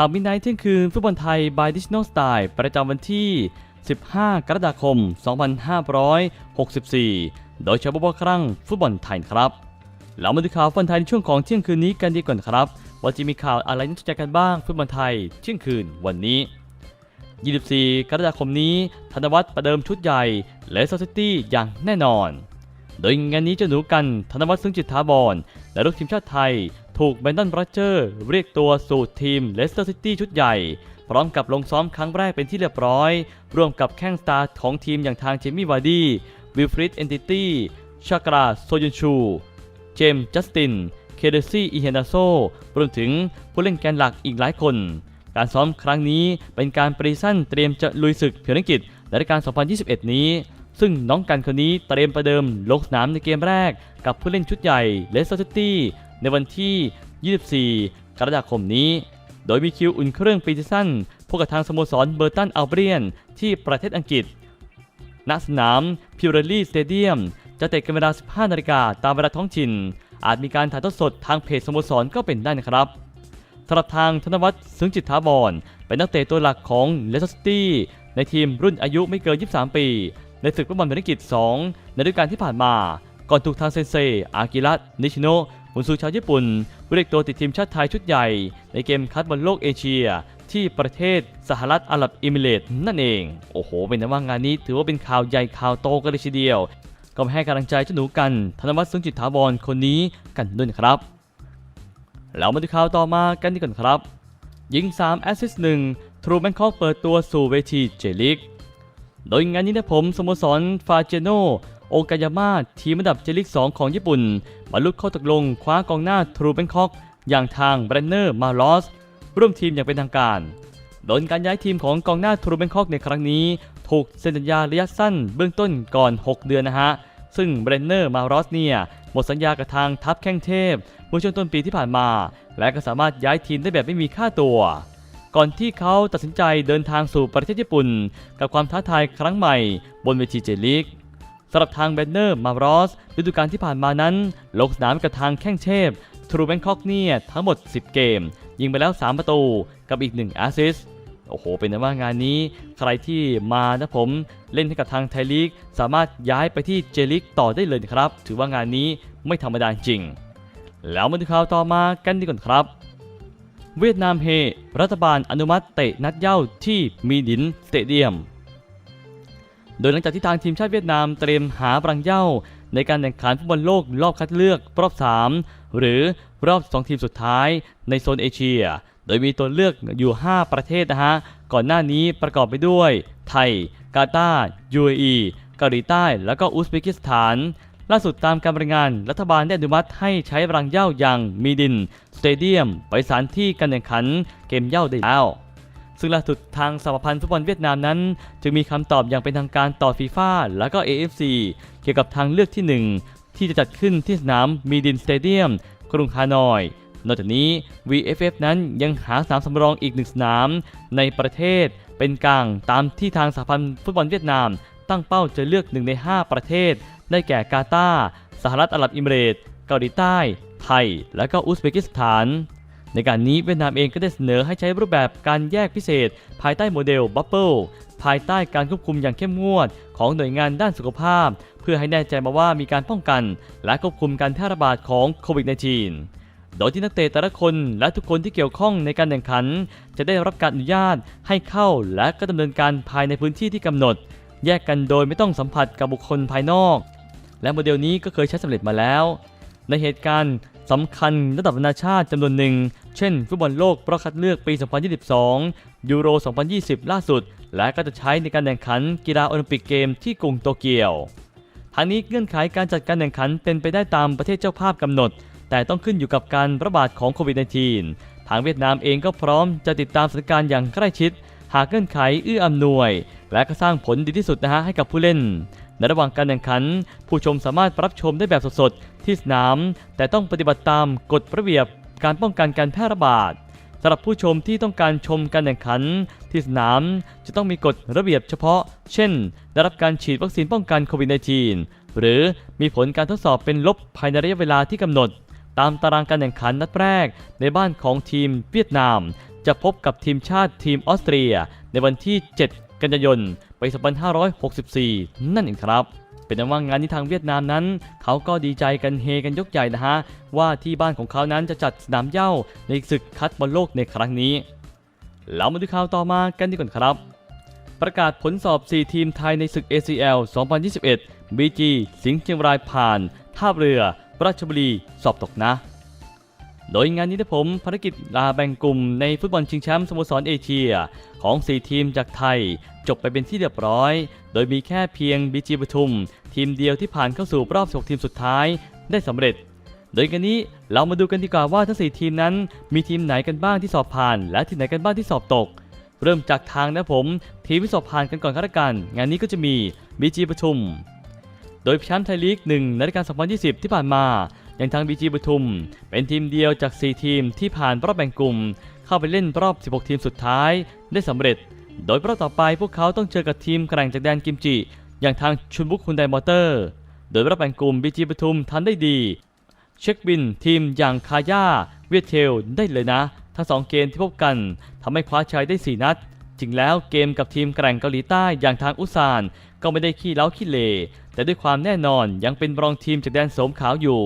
ข่าวมินไนท์เที่ยงคืนฟุตบอลไทย by Digital Style ประจำวันที่ 15 กรกฎาคม 2564 โดยเฉพาะครั้งฟุตบอลไทยครับ เรามาดูข่าวฟุตบอลไทยในช่วงของเที่ยงคืนนี้กันดีก่อนครับ ว่าจะมีข่าวอะไรน่าสนใจกันบ้างฟุตบอลไทยเที่ยงคืนวันนี้ 24 กรกฎาคมนี้ ธนวัฒน์ประเดิมชุดใหญ่และซอร์ซิตี้อย่างแน่นอน โดยงานนี้เจะหนูกันธนวัฒน์ซึ่งจิตถาวรและลูกทีมชาติไทย ถูกแบนดอนโรเจอร์เรียกตัวสู่ทีมเลสเตอร์ซิตี้ชุดใหญ่ พร้อมกับลงซ้อมครั้งแรกเป็นที่เรียบร้อย ร่วมกับแข้งสตาร์ของทีมอย่างทางเจมี่วาร์ดี้วิลฟริดเอนติตี้ชากราโซยุนชู เจมส์จัสติน เคเดซี่อีเฮนาโซรวมถึงผู้เล่นแกนหลักอีกหลายคน การซ้อมครั้งนี้เป็นการปรีสั้นเตรียมจะลุยศึกเพียงอังกฤษในรายการ 2021 นี้ซึ่งน้องกันคนนี้เตรียมประเดิมลงสนามในเกมแรกกับผู้เล่นชุดใหญ่เลสเตอร์ซิตี้ ในวันที่ 24 กรกฎาคมนี้ โดยมีคิวอุ่นเครื่องปรีสั้นพบกับทางสโมสรเบอร์ตันอัลเบียน ที่ประเทศอังกฤษ ณ สนามพิวเรลี่สเตเดียม จะเตะกันเวลา 15 นาฬิกาตามเวลาท้องถิ่น อาจมีการถ่ายทอดสดทางเพจสโมสรก็เป็นได้นะครับสำหรับทางธนวัฒน์ซึ้งจิตถาวรเป็นนักเตะตัวหลักของเลสเตอร์ซิตี้ในทีมรุ่นอายุไม่เกิน 23 ปี ในศึกฟุตบอลเมริกิจ 2 ในฤดูกาลที่ผ่านมา ก่อนถูกทางเซนเซอากิระนิชิโนะ กุนซือชาวญี่ปุ่นเรียกตัวติดทีมชาติไทยชุดใหญ่ ในเกมคัดบอลโลกเอเชีย ที่ประเทศสหรัฐอาหรับเอมิเรตส์นั่นเอง โอ้โห เป็นนะว่างานนี้ถือว่าเป็นข่าวใหญ่ข่าวโตกันเลยทีเดียว ก็มาให้กำลังใจเจ้าหนูกัน ธนวัฒน์ซึ่งจิตถาวรคนนี้กันด้วยครับแล้วมาดูข่าวต่อมากันดีก่อนครับยิง 3 แอสซิสต์1ทรูแบงคอกเปิดตัวสู่เวทีเจลิก โดยงานนี้นะผมสโมสรฟาเจโน โอกายาม่าทีมอันดับเจลิก2ของญี่ปุ่นบรรลุข้อตกลงคว้ากองหน้าทรูแบงคอก อย่างทางแบรนเนอร์มาลอสร่วมทีมอย่างเป็นทางการ โดยการย้ายทีมของกองหน้าทรูแบงคอกในครั้งนี้ ถูกเซ็นสัญญาระยะสั้นเบื้องต้นก่อน 6 เดือนนะฮะ ซึ่งเบรนเนอร์มารอสเนี่ยหมดสัญญากับทางทัพแข้งเทพเมื่อช่วงต้นปีที่ผ่านมา และก็สามารถย้ายทีมได้แบบไม่มีค่าตัว ก่อนที่เขาตัดสินใจเดินทางสู่ประเทศญี่ปุ่น กับความท้าทายครั้งใหม่ บนเวทีเจลีก สำหรับทางแบนเนอร์มารอสฤดูกาลที่ผ่านมานั้น ลงสนามกับทางแข้งเทพทรูแบงคอกเนี่ยทั้งหมด 10 เกม ยิงไปแล้ว 3 ประตูกับอีก 1 แอสซิสโอ้โห เป็นว่างานนี้ใครที่มานะผมเล่นให้กับทางไทยลีก สามารถย้ายไปที่เจลิกต่อได้เลยครับ ถือว่างานนี้ไม่ธรรมดาจริง แล้วมาดูข่าวต่อมากันดีกว่าครับ เวียดนามเฮ รัฐบาลอนุมัติเตะนัดเย้าที่มีดินสเตเดียม โดยหลังจากที่ทางทีมชาติเวียดนามเตรียมหาบรังเย้าในการแข่งขันฟุตบอลโลกรอบคัดเลือกรอบ 3 หรือรอบ 2 ทีมสุดท้ายในโซนเอเชีย โดยมีตัวเลือกอยู่ 5 ประเทศนะฮะ ก่อนหน้านี้ประกอบไปด้วย ไทย กาตาร์ UAE เกาหลีใต้ แล้วก็อุซเบกิสถาน ล่าสุดตามการรายงานรัฐบาลได้อนุมัติให้ใช้รังเย้าอย่างมีดิน สเตเดียม ไปสถานที่การแข่งขันเกมเย้าได้แล้ว ซึ่งล่าสุดทางสหพันธ์ฟุตบอลเวียดนามนั้น จึงมีคำตอบอย่างเป็นทางการต่อฟีฟ่าและก็ AFC เกี่ยวกับทางเลือกที่ 1 ที่จะจัดขึ้นที่สนามมีดินสเตเดียม กรุงฮานอย นอกจากนี้ VFF นั้นยังหาสนามสำรองอีกหนึ่งสนาม ในประเทศเป็นกลางตามที่ทางสหพันธ์ฟุตบอลเวียดนาม ตั้งเป้าจะเลือกหนึ่งใน 5 ประเทศ ได้แก่กาตาร์สหรัฐอาหรับอิมเรตเกาหลีใต้ ไทย และก็อุซเบกิสถาน ในการนี้เวียดนามเองก็ได้เสนอให้ใช้รูปแบบการแยกพิเศษ ภายใต้โมเดลบับเบิลภายใต้การควบคุมอย่างเข้มงวด ของหน่วยงานด้านสุขภาพ เพื่อให้แน่ใจมาว่ามีการป้องกัน และควบคุมการแพร่ระบาดของโควิด -19 โดยที่นักเตะแต่ละคนและทุกคนที่เกี่ยวข้องในการแข่งขัน จะได้รับการอนุญาตให้เข้าและก็ดำเนินการภายในพื้นที่ที่กำหนด แยกกันโดยไม่ต้องสัมผัสกับบุคคลภายนอก และโมเดลนี้ก็เคยใช้สำเร็จมาแล้ว ในเหตุการณ์ สำคัญระดับนานาชาติจำนวนหนึ่ง เช่นฟุตบอลโลกประคัดเลือกปี 2022 ยูโร 2020 ล่าสุด และก็จะใช้ในการแข่งขันกีฬาโอลิมปิกเกมที่กรุงโตเกียวทางนี้เงื่อนไขการจัดการแข่งขันเป็นไปได้ตามประเทศเจ้าภาพกำหนด แต่ต้องขึ้นอยู่กับการระบาดของโควิด -19 ทางเวียดนามเองก็พร้อมจะติดตามสถานการณ์อย่างใกล้ชิด หากเงื่อนไขเอื้ออำนวย และก็สร้างผลดีที่สุดนะฮะให้กับผู้เล่น ในระหว่างการแข่งขัน ผู้ชมสามารถรับชมได้แบบสดๆ ที่สนาม แต่ต้องปฏิบัติตามกฎระเบียบการป้องกันการแพร่ระบาดสำหรับผู้ชมที่ต้องการชมการแข่งขัน ที่สนามจะต้องมีกฎระเบียบเฉพาะ เช่น ได้รับการฉีดวัคซีนป้องกันโควิด -19 หรือมีผลการทดสอบเป็นลบภายในระยะเวลาที่กำหนด ตามตารางการแข่งขันนัดแรก ในบ้านของทีมเวียดนาม จะจะพบกับทีมชาติทีมออสเตรีย ในวันที่ 7 กันยายนปี 2564 นั่นเองครับ เป็นนั้นว่างานที่ทางเวียดนามนั้น เขาก็ดีใจกันเฮกันยกใหญ่นะฮะ ว่าที่บ้านของเขานั้นจะจัดสนามเย้าในศึกคัดบอลโลกในครั้งนี้เรามาดูข่าวต่อมากันดีกว่าครับ ประกาศผลสอบ 4 ทีมไทยในศึก ACL 2021 BG สิงห์เชียงรายผ่าน ท่าเรือ ราชบุรี สอบตกนะ โดยงานนี้นะผมภารกิจลาแบ่งกลุ่มในฟุตบอลชิงแชมป์สโมสรเอเชีย ของ 4 ทีมจากไทย จบไปเป็นที่เรียบร้อย โดยมีแค่เพียง BG ปทุม ทีมเดียวที่ผ่านเข้าสู่รอบ 16 ทีมสุดท้ายได้สำเร็จ โดยกันนี้เรามาดูกันดีกว่าว่าทั้ง 4 ทีมนั้น มีทีมไหนกันบ้างที่สอบผ่าน และทีมไหนกันบ้างที่สอบตก เริ่มจากทางนะผม ทีมที่สอบผ่านกันก่อนครับกัน งานนี้ก็จะมี BG ปทุม โดยแชมป์ไทยลีก1ในรายการ2020 ที่ผ่านมา อย่างทาง BG ปทุม เป็นทีมเดียวจาก 4 ทีมที่ผ่านรอบแบ่งกลุ่ม เข้าไปเล่นรอบ 16 ทีมสุดท้ายได้สำเร็จ โดยรอบต่อไปพวกเขาต้องเจอกับทีมแกร่งจากแดนกิมจิ อย่างทางชุนบุกคุนไดมอเตอร์ โดยรอบแบ่งกลุ่ม BG ปทุมทำได้ดี เช็คบินทีมอย่างคาย่าเวียเทลได้เลยนะ ทั้งสองเกมที่พบกันทำให้คว้าชัยได้ 4 นัดจริงแล้วเกมกับทีมแกร่งเกาหลีใต้อย่างทางอุซาน ก็ไม่ได้ขี้เล้าขี้เล แต่ด้วยความแน่นอนยังเป็นรองทีมจากแดนโสมขาวอยู่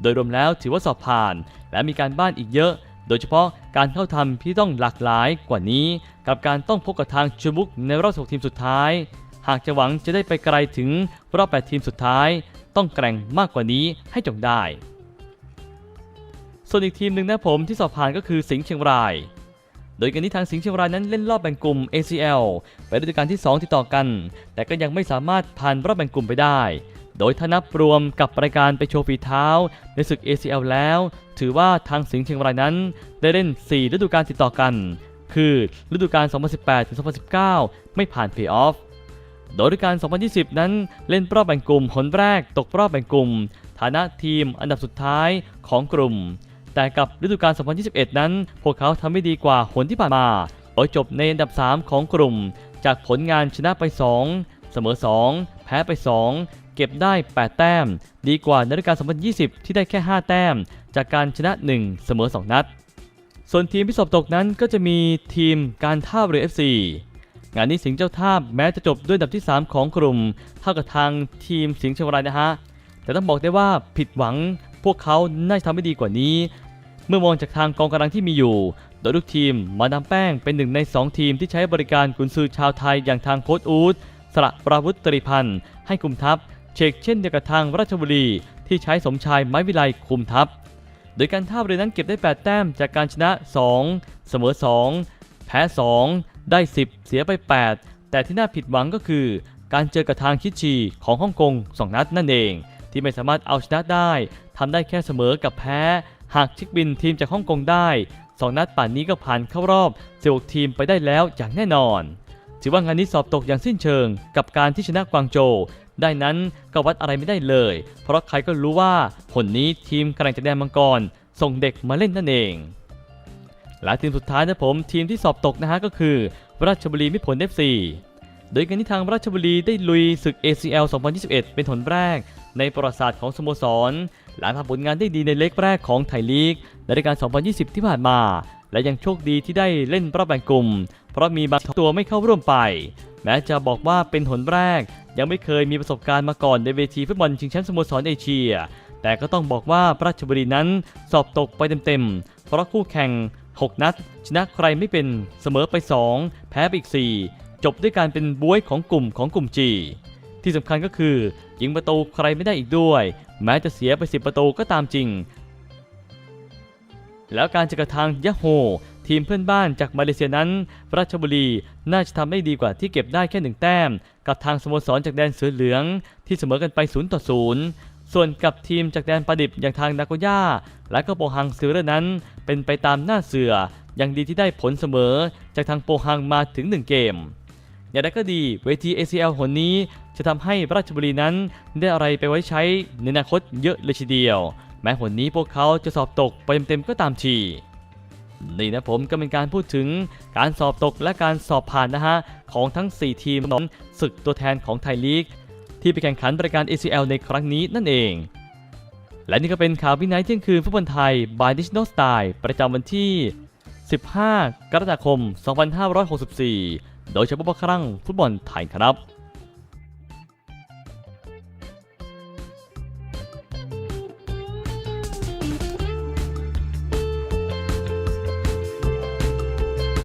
โดยรวมแล้วถือว่าสอบผ่าน และมีการบ้านอีกเยอะ โดยเฉพาะการเข้าทำที่ต้องหลากหลายกว่านี้ กับการต้องพบกับทางชูบุกในรอบ6ทีมสุดท้าย หากจะหวังจะได้ไปไกลถึงรอบ8ทีมสุดท้าย ต้องแกร่งมากกว่านี้ให้จงได้ ส่วนอีกทีมหนึ่งนะผมที่สอบผ่านก็คือสิงห์เชียงรายโดยกันนี้ทางสิงห์เชียงรายนั้นเล่นรอบแบ่งกลุ่ม ACL ไปฤดูกาลที่ 2 ติดต่อกัน แต่ก็ยังไม่สามารถผ่านรอบแบ่งกลุ่มไปได้ โดยถ้านับรวมกับรายการไปโชว์ฝีเท้า ในศึก ACL แล้ว ถือว่าทางสิงห์เชียงรายนั้น ได้เล่น 4 ฤดูกาลติดต่อกัน คือฤดูกาล 2018-2019 ไม่ผ่านเพลย์ออฟ โดยฤดูกาล 2020 นั้นเล่นรอบแบ่งกลุ่มหนแรกตกรอบแบ่งกลุ่ม ฐานะทีมอันดับสุดท้ายของกลุ่ม แต่กับฤดูกาล 2021 นั้น พวกเขาทำไม่ดีกว่าหนที่ผ่านมาโดยจบในอันดับ 3 ของกลุ่ม จากผลงานชนะไป 2 เสมอ 2 แพ้ไป 2 เก็บได้ 8 แต้ม ดีกว่าในฤดูกาล2020 ที่ได้แค่ 5 แต้ม จากการชนะ 1 เสมอ 2 นัด ส่วนทีมที่สอบตกนั้นก็จะมีทีมการท่าเรือ FC งานนี้สิงห์เจ้าท่าแม้จะจบด้วยดับที่ 3 ของกลุ่ม เท่ากับทางทีมสิงห์เชียงรายนะฮะ แต่ต้องบอกได้ว่าผิดหวังพวกเขาน่าจะทำได้ดีกว่านี้ เมื่อมองจากทางกองกำลังที่มีอยู่โดยทุกทีมมาดามแป้งเป็นหนึ่งใน 2 ทีมที่ใช้บริการกุนซือชาวไทยอย่างทางโค้ชอูด สระปราวุธตรีพันธ์ให้คุมทัพเชกเช่นเดียวกับทางราชบุรี ที่ใช้สมชายไม้วิไลคุมทัพ โดยการท่าเรือนั้นเก็บได้ 8 แต้มจากการชนะ 2 เสมอ 2 แพ้ 2 ได้ 10 เสียไป 8 แต่ที่น่าผิดหวังก็คือ การเจอกับทางคิดชีของฮ่องกง 2 นัดนั่นเอง ที่ไม่สามารถเอาชนะได้ทำได้แค่เสมอกับแพ้ หากช็คบินทีมจากฮ่องกงได้ 2 นัดป่านนี้ก็ผ่านเข้ารอบ16ทีมไปได้แล้วอย่างแน่นอน ถือว่างานนี้สอบตกอย่างสิ้นเชิง กับการที่ชนะกวางโจ ได้นั้นก็วัดอะไรไม่ได้เลย เพราะใครก็รู้ว่าผลนี้ทีมกำลังจากแดนมังกร ส่งเด็กมาเล่นนั่นเอง และทีมสุดท้ายนะผมทีมที่สอบตกนะฮะก็คือ ราชบุรีมิตรผล FC โดยกันที่ทางราชบุรีได้ลุยศึก ACL 2021 เป็นหนแรก ในประวัติศาสตร์ของสโมสร หลังทำผลงานได้ดีในเล็กแรกของไทยลีกในรายการ 2020 ที่ผ่านมา และยังโชคดีที่ได้เล่นรอบแบ่งกลุ่ม เพราะมีบางตัวไม่เข้าร่วมไป แม้จะบอกว่าเป็นหนแรก ยังไม่เคยมีประสบการณ์มาก่อนในเวทีฟุตบอลชิงแชมป์สโมสรเอเชีย แต่ก็ต้องบอกว่าราชบุรีนั้นสอบตกไปเต็มๆ เพราะคู่แข่ง 6 นัด ชนะใครไม่เป็นเสมอไป 2 แพ้ไปอีก 4 จบด้วยการเป็นบวยของกลุ่มของกลุ่มจีที่สำคัญก็คือยิงประตูใครไม่ได้อีกด้วย แม้จะเสียไป 10 ประตูก็ตามจริง แล้วการจอกับทางยะโฮ ทีมเพื่อนบ้านจากมาเลเซียนั้น ราชบุรีน่าจะทำได้ดีกว่าที่เก็บได้แค่หนึ่งแต้ม กับทางสโมสรจากแดนเสือเหลือง ที่เสมอกันไป0ต่อ0ส่วนกับทีมจากแดนปาดิบอย่างทางนาโกย่า และก็โปฮังซิลเลอร์นั้น เป็นไปตามหน้าเสือยังดีที่ได้ผลเสมอจากทางโปฮังมาถึง 1 เกม อย่างไรก็ดีเวที ACL หนนี้จะทำให้ราชบุรีนั้นได้อะไรไปไว้ใช้ในอนาคตเยอะเลยทีเดียว ม้หนนี้พวกเขาจะสอบตกไปเต็มๆก็ตามทีนี่นะผมก็เป็นการพูดถึงการสอบตกและการสอบผ่านนะฮะ ของทั้ง 4 ทีมของศึกตัวแทนของไทยลีก ที่ไปแข่งขันรายการ ACL ในครั้งนี้นั่นเอง และนี่ก็เป็นข่าววินัยเที่ยงคืนฟุตบอลไทย by Digital Style ประจำวันที่ 15 กรกฎาคม 2564 โดยเฉพาะครั้งฟุตบอลไทยครับ